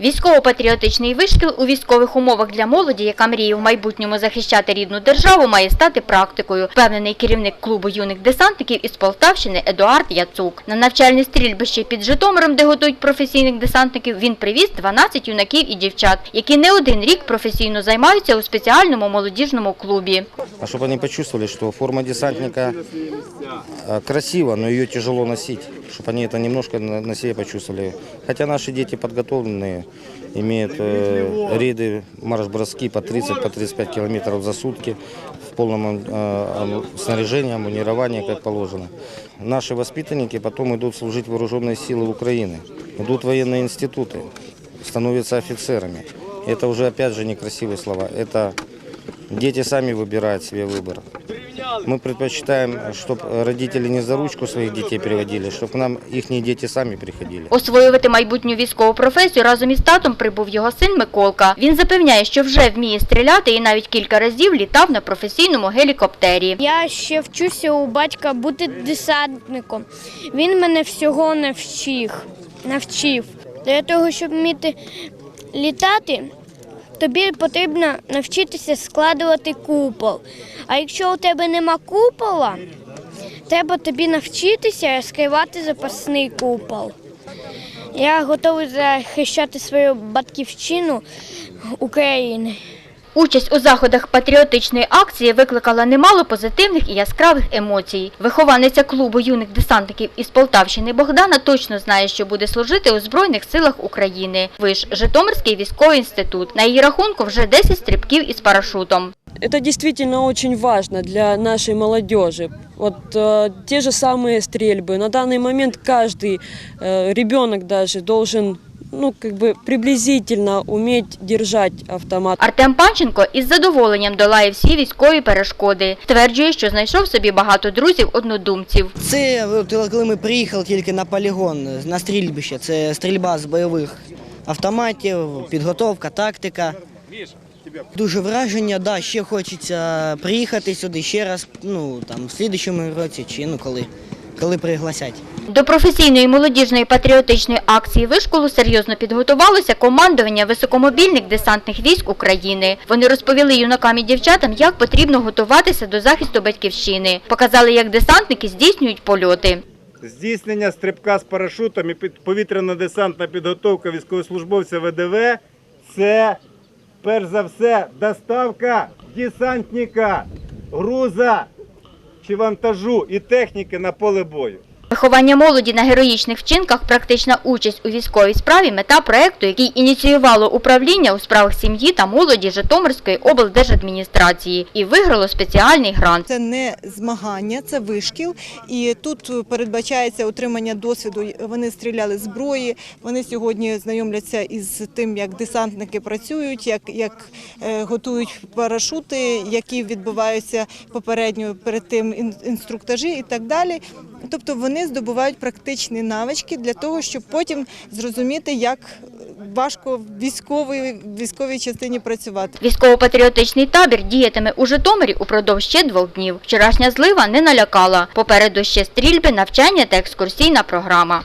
Військово-патріотичний вишкіл у військових умовах для молоді, яка мріє в майбутньому захищати рідну державу, має стати практикою, впевнений керівник клубу юних десантників із Полтавщини Едуард Яцук. На навчальне стрільбище під Житомиром, де готують професійних десантників, він привіз 12 юнаків і дівчат, які не один рік професійно займаються у спеціальному молодіжному клубі. А чтобы они почувствовали, что форма десантника э, красива, но ее тяжело носить, чтобы они это немножко на на себе почувствовали. Хотя наши дети Подготовленные, имеют э, рейды, марш-броски по 30-35 километров за сутки в полном э, снаряжении, амунировании, как положено. Наши воспитанники потом идут служить в вооруженные силы Украины, идут в военные институты, становятся офицерами. Это уже опять же некрасивые слова. Это Дети сами выбирают себе выбор. Мы предпочитаем, чтобы родители не за ручку своих детей приводили, чтобы к нам их дети сами приходили. Освоювати майбутню військову професію разом із татом прибув його син Миколка. Він запевняє, що вже вміє стріляти і навіть кілька разів літав на професійному гелікоптері. Я ще вчуся у батька бути десантником. Він мене всього навчив. навчив. Для того, щоб вміти літати, тобі потрібно навчитися складувати купол. А якщо у тебе нема купола, треба тобі навчитися розкривати запасний купол. Я готовий захищати свою батьківщину України. Участь у заходах патріотичної акції викликала немало позитивних і яскравих емоцій. Вихованиця клубу юних десантників із Полтавщини Богдана точно знає, що буде служити у Збройних силах України. Виш Житомирський військовий інститут. На її рахунку вже 10 стрибків із парашутом. Это действительно очень важно для нашей молодежи. Вот э, те же самые стрельбы. На данный момент каждый э, ребенок даже должен, ну, как бы приблизительно уметь держать автомат. Артем Панченко із задоволенням долає всі військові перешкоди. Стверджує, що знайшов собі багато друзів-однодумців. Це коли ми приїхали тільки на полігон, на стрільбище. Це стрільба з бойових автоматів, підготовка, тактика. Дуже враження, да, ще хочеться приїхати сюди ще раз, ну там в слідчому році чи ну коли, коли пригласять. До професійної молодіжної патріотичної акції вишколу серйозно підготувалося командування високомобільних десантних військ України. Вони розповіли юнакам і дівчатам, як потрібно готуватися до захисту батьківщини. Показали, як десантники здійснюють польоти. Здійснення стрибка з парашутом і повітряно-десантна підготовка військовослужбовця ВДВ це перш за все доставка десантника, груза чи вантажу і техніки на поле бою. Виховання молоді на героїчних вчинках, практична участь у військовій справі – мета проекту, який ініціювало управління у справах сім'ї та молоді Житомирської облдержадміністрації і виграло спеціальний грант. Це не змагання, це вишкіл. І тут передбачається отримання досвіду. Вони стріляли зброї. Вони сьогодні знайомляться із тим, як десантники працюють, як, як е, готують парашути, які відбуваються попередньо перед тим ін- інструктажі і так далі. Тобто здобувають практичні навички для того, щоб потім зрозуміти, як важко в військовій, військовій частині працювати. Військово-патріотичний табір діятиме у Житомирі упродовж ще двох днів. Вчорашня злива не налякала. Попереду ще стрільби, навчання та екскурсійна програма.